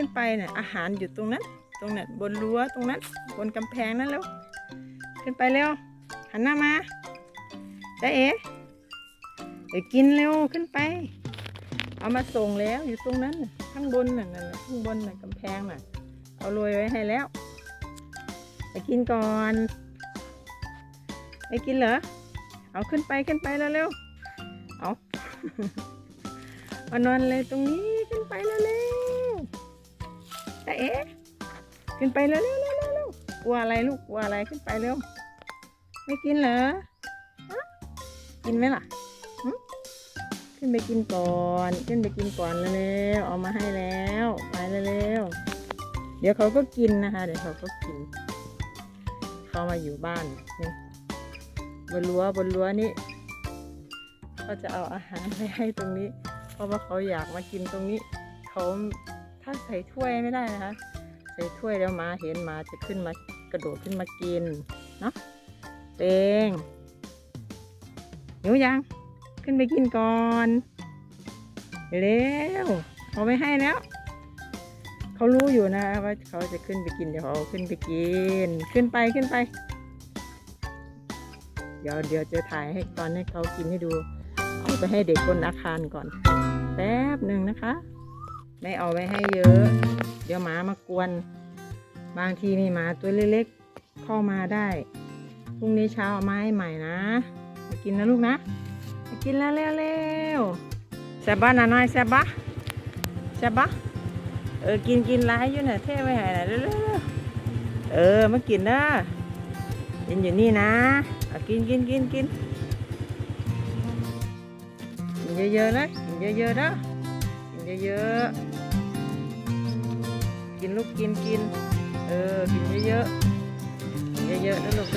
ขึ้นไปเนี่ยอาหารอยู่ตรงนั้น ตรงนั้นบนรั้วตรงนั้น บนกำแพงนั้นแล้วขึ้นไปเร็วหันหน้ามาได้เอ๋เดี๋ยวกินเร็วขึ้นไป เอามาส่งแล้วอยู่ตรงนั้นข้างบนน่ะนั่นข้างบนน่ะกำแพงน่ะ เอาโรยไว้ให้แล้วไปกินก่อนไปกินเหรอเอาขึ้นไปขึ้นไปแล้วเร็วเอามานอนเลยตรงนี้ขึ้นไปแล้วเร็ว เอ๊ะขึ้นไปแล้วเร็วๆเร็วๆเร็วๆกลัวอะไรลูกกลัวอะไรขึ้นไปเร็ว ไม่กินเหรอฮะกินไหมล่ะขึ้นไปกินก่อน ขึ้นไปกินก่อนเร็วเอามาให้แล้วไปเร็วเดี๋ยวเขาก็กินนะคะ เดี๋ยวเขาก็กินเขามาอยู่บ้านนี่บนรั้วบนรั้วนี่เขาจะเอาอาหารไปให้ตรงนี้ เพราะว่าเขาอยากมากินตรงนี้ เขา ถ้าใส่ถ้วยไม่ได้นะคะ ใส่ถ้วยแล้วหมาเห็นหมาจะขึ้นมากระโดดขึ้นมากินเนาะเตงหิวยัง ขึ้นไปกินก่อนเร็วเอาไปให้แล้ว เขารู้อยู่นะว่าเขาจะขึ้นไปกินเดี๋ยวเขาขึ้นไปกิน ขึ้นไปขึ้นไป เดี๋ยวเดี๋ยวจะถ่ายให้ตอนให้เขากินให้ดู เอาไปให้เด็กบนอาคารก่อน แป๊บหนึ่งนะคะ ไม่เอาไว้ให้เยอะ เดี๋ยวหมามากวน บางทีมีหมาตัวเล็กๆเข้ามาได้พรุ่งนี้เช้าเอามาให้ใหม่นะมากินนะลูกนะมากินแล้วเร็วๆแซบบ้านาน้อยแซบบ้าแซบบ้าเออกินกินร้ายอยู่เนี่ยเท่ไว้ให้หน่อยเร็วๆเออมากินนะกินอยู่นี่นะเอากินกินกินกินกินเยอะๆเลยกินเยอะๆนะ เยอะๆ กินลูกกินกิน เออ กินเยอะๆ เยอะๆนะลูก